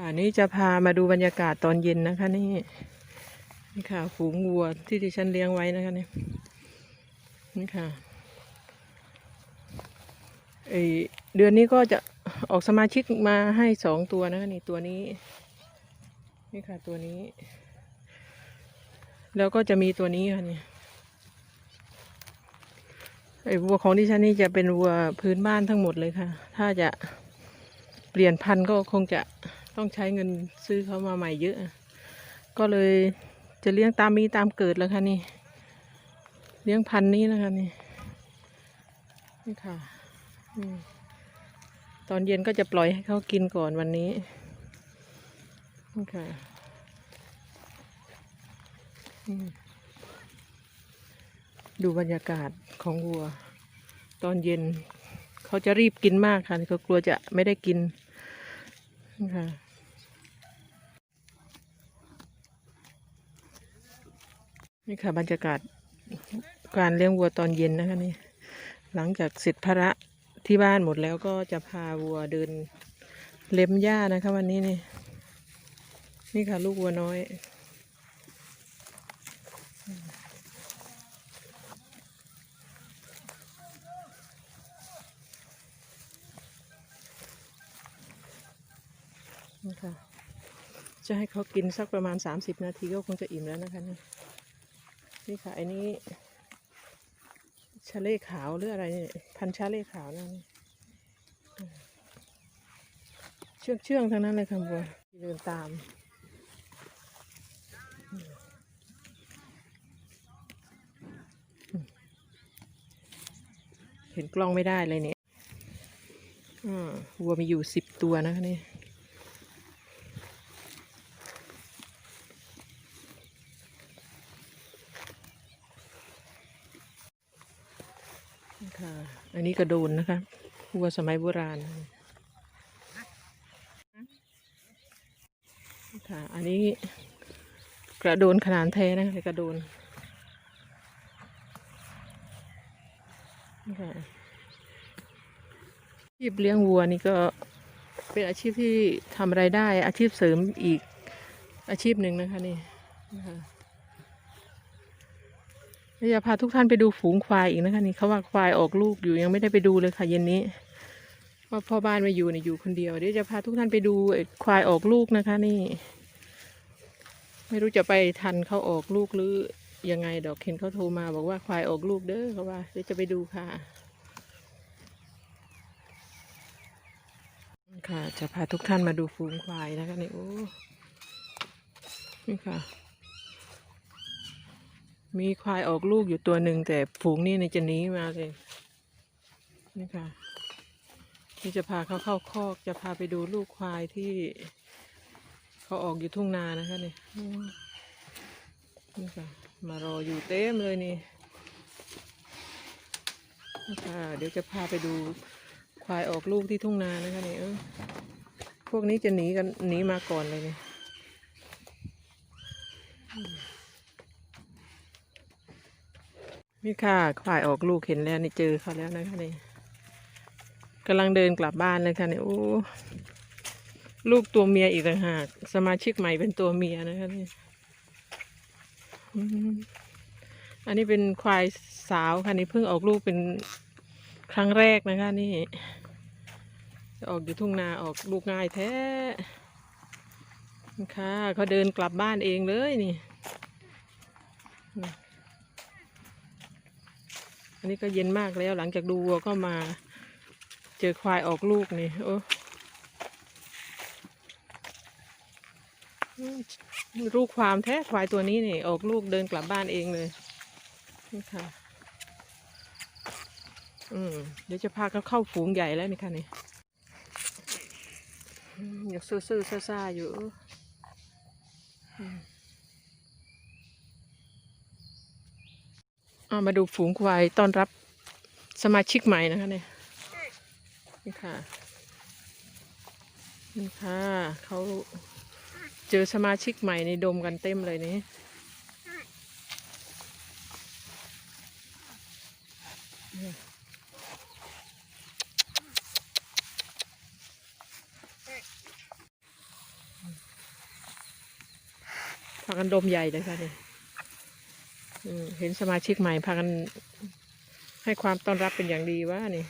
ค่ะนี่จะพามาดูบรรยากาศตอนเย็นนะคะ นี่นี่ค่ะฝูงวัวที่ดิฉันเลี้ยงไว้นะคะนี่นี่ค่ะไอเดือนนี้ก็จะออกสมาชิกมาให้สองตัวนะคะนี่ตัวนี้ นี่ค่ะตัวนี้ แล้วก็จะมีตัวนี้ค่ะนี่ไอ้วัวของดิฉันนี่จะเป็นวัวพื้นบ้านทั้งหมดเลยค่ะ ถ้าจะเปลี่ยนพันธุ์ก็คงจะ ต้องใช้เงินซื้อเขามาใหม่เยอะ ก็เลยจะเลี้ยงตามมีตามเกิดแล้วค่ะนี่ เลี้ยงพันธุ์นี้นะคะนี่ นี่ค่ะตอนเย็นก็จะปล่อยให้เขากินก่อนวันนี้ นี่ค่ะดูบรรยากาศของวัว ตอนเย็น เขาจะรีบกินมากค่ะเขากลัวจะไม่ได้กินนี่ค่ะ นี่ค่ะบรรยากาศการเลี้ยงวัวตอนเย็นนะคะนี่หลังจากเสร็จภาระที่บ้านหมดแล้วก็จะพาวัวเดินเล็มหญ้านะคะวันนี้นี่นี่ค่ะลูกวัวน้อย นี่ค่ะจะให้เขากินสักประมาณสามสิบนาทีก็คงจะอิ่มแล้วนะคะนี่ นี่ค่ะ อันนี้ชาเล่ขาวหรืออะไรเนี่ยพันชาเล่ขาวนั่นเชื่องเชื่องทั้งนั้นเลยค่ะบัวเดินตามเห็นกล้องไม่ได้เลยเนี่ยอ่าวัวมีอยู่สิบตัวนะคะนี่ ค่ะ อันนี้กระโดนนะคะวัวสมัยโบราณ ค่ะ อันนี้กระโดนขนาดแท้นะคะกระโดนค่ะอาชีพเลี้ยงวัวนี่ก็เป็นอาชีพที่ทำไรายได้อาชีพเสริมอีกอาชีพหนึ่งนะคะนี่นะคะ เดี๋ยวจะพาทุกท่านไปดูฝูงควายอีกนะคะนี่เขาว่าควายออกลูกอยู่ยังไม่ได้ไปดูเลยค่ะ เย็นนี้ว่าพ่อบ้านมาอยู่เนี่ยอยู่คนเดียวเดี๋ยวจะพาทุกท่านไปดูควายออกลูกนะคะ นี่ ไม่รู้จะไปทันเขาออกลูกหรือยังไงดอกเห็นเขาโทรมาบอกว่าควายออกลูกเด้อเขาว่าเดี๋ยวจะไปดูค่ะค่ะ จะพาทุกท่านมาดูฝูงควายนะคะนี่โอ้นี่ค่ะ มีควายออกลูกอยู่ตัวหนึ่งแต่ฝูงนี่เนี่ยจะหนีมาเลยนี่ค่ะนี่จะพาเขาเข้าคอกจะพาไปดูลูกควายที่เขาออกอยู่ทุ่งนานะคะนี่นี่ค่ะมารออยู่เต็มเลยนี่นี่ค่ะเดี๋ยวจะพาไปดูควายออกลูกที่ทุ่งนานะคะนี่เออพวกนี้จะหนีกันหนีมาก่อนเลยนี่ยอืม นี่ค่ะควายออกลูกเห็นแล้วนี่เจอเขาแล้วนะคะนี่กำลังเดินกลับบ้านเลยค่ะเนี่ยโอ้ลูกตัวเมียอีกต่างหาก สมาชิกใหม่เป็นตัวเมียนะคะนี่อันนี้เป็นควายสาวค่ะนี่เพิ่งออกลูกเป็นครั้งแรกนะคะนี่จะออกอยู่ทุ่งนาออกลูกง่ายแท้ค่ะเขาเดินกลับบ้านเองเลยนี่อืมอั นนี้ก็เย็นมากแล้วหลังจากดูวัวก็มา เจอควายออกลูกนี่โอ้ลูกความแท้ควายตัวนี้นี่ ออกลูกเดินกลับบ้านเองเลยนี่ค่ะ อืมเดี๋ยวจะพาเขาเข้าฝูงใหญ่แล้วนี่ค่ะนี่อืมอยากซื่อๆซ่าๆอยู่อืม เอามาดูฝูงควายต้อนรับสมาชิกใหม่นะคะเนี่ยนี่ค่ะนี่ค่ะเขาเจอสมาชิกใหม่ในดมกันเต็มเลยนี่พากันดมใหญ่เลยค่ะเนี่อืม เห็นสมาชิกใหม่พากันให้ความต้อนรับเป็นอย่างดีว่านี่